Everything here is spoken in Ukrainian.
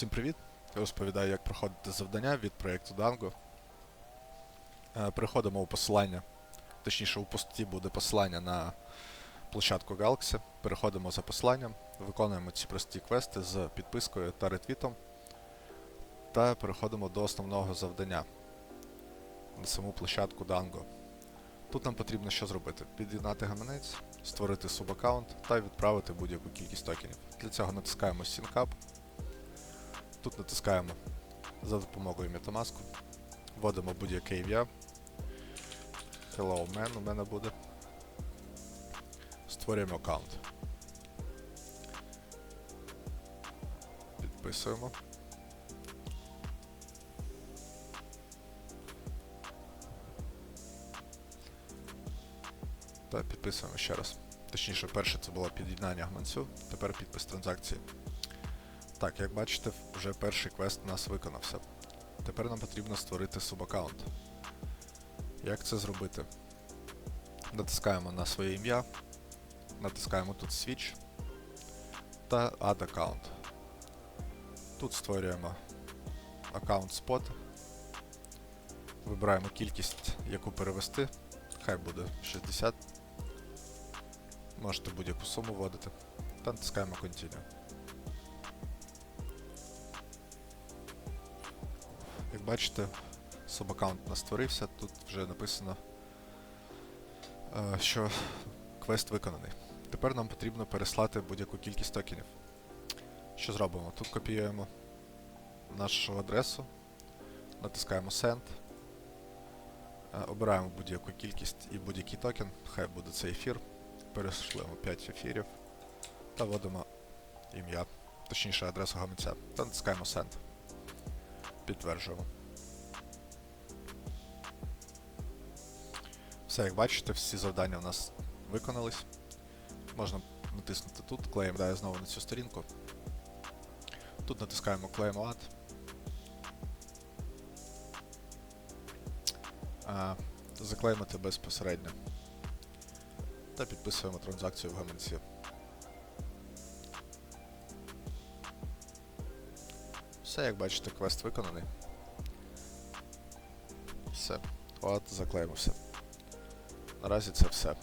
Всім привіт! Я розповідаю, як проходити завдання від проєкту Dango. Е, Переходимо у посилання, точніше у пості буде посилання на площадку Galaxy. Переходимо за посиланням, виконуємо ці прості квести з підпискою та ретвітом. Та переходимо до основного завдання на саму площадку Dango. Тут нам потрібно що зробити? Під'єднати гаманець, створити субаккаунт та відправити будь-яку кількість токенів. Для цього натискаємо Sync Up. Тут натискаємо за допомогою Metamask. Вводимо будь-яке ім'я. Hello man у мене буде. Створюємо аккаунт. Підписуємо. Та підписуємо ще раз. Точніше, перше це було під'єднання гаманцю, тепер підпис транзакції. Так, як бачите, вже перший квест у нас виконався. Тепер нам потрібно створити субаккаунт. Як це зробити? Натискаємо на своє ім'я, натискаємо тут Switch та Add Account. Тут створюємо аккаунт Spot. Вибираємо кількість, яку перевести. Хай буде 60. Можете будь-яку суму вводити. Та натискаємо Continue. Як бачите, субаккаунт у нас створився, тут вже написано, е, що квест виконаний. Тепер нам потрібно переслати будь-яку кількість токенів. Що зробимо? Тут копіюємо нашу адресу, натискаємо Send, е, обираємо будь-яку кількість і будь-який токен, хай буде це ефір, перешлемо 5 ефірів та вводимо ім'я, точніше адресу гаманця, та натискаємо Send. Підтверджуємо. Все, як бачите, всі завдання у нас виконались. Можна натиснути тут, клеїмо дає знову на цю сторінку. Тут натискаємо Claim Add. А, заклеймити безпосередньо. Та підписуємо транзакцію в гаманці. Все, як бачите, квест виконаний. Все. От, заклеїмо все. Наразі це все.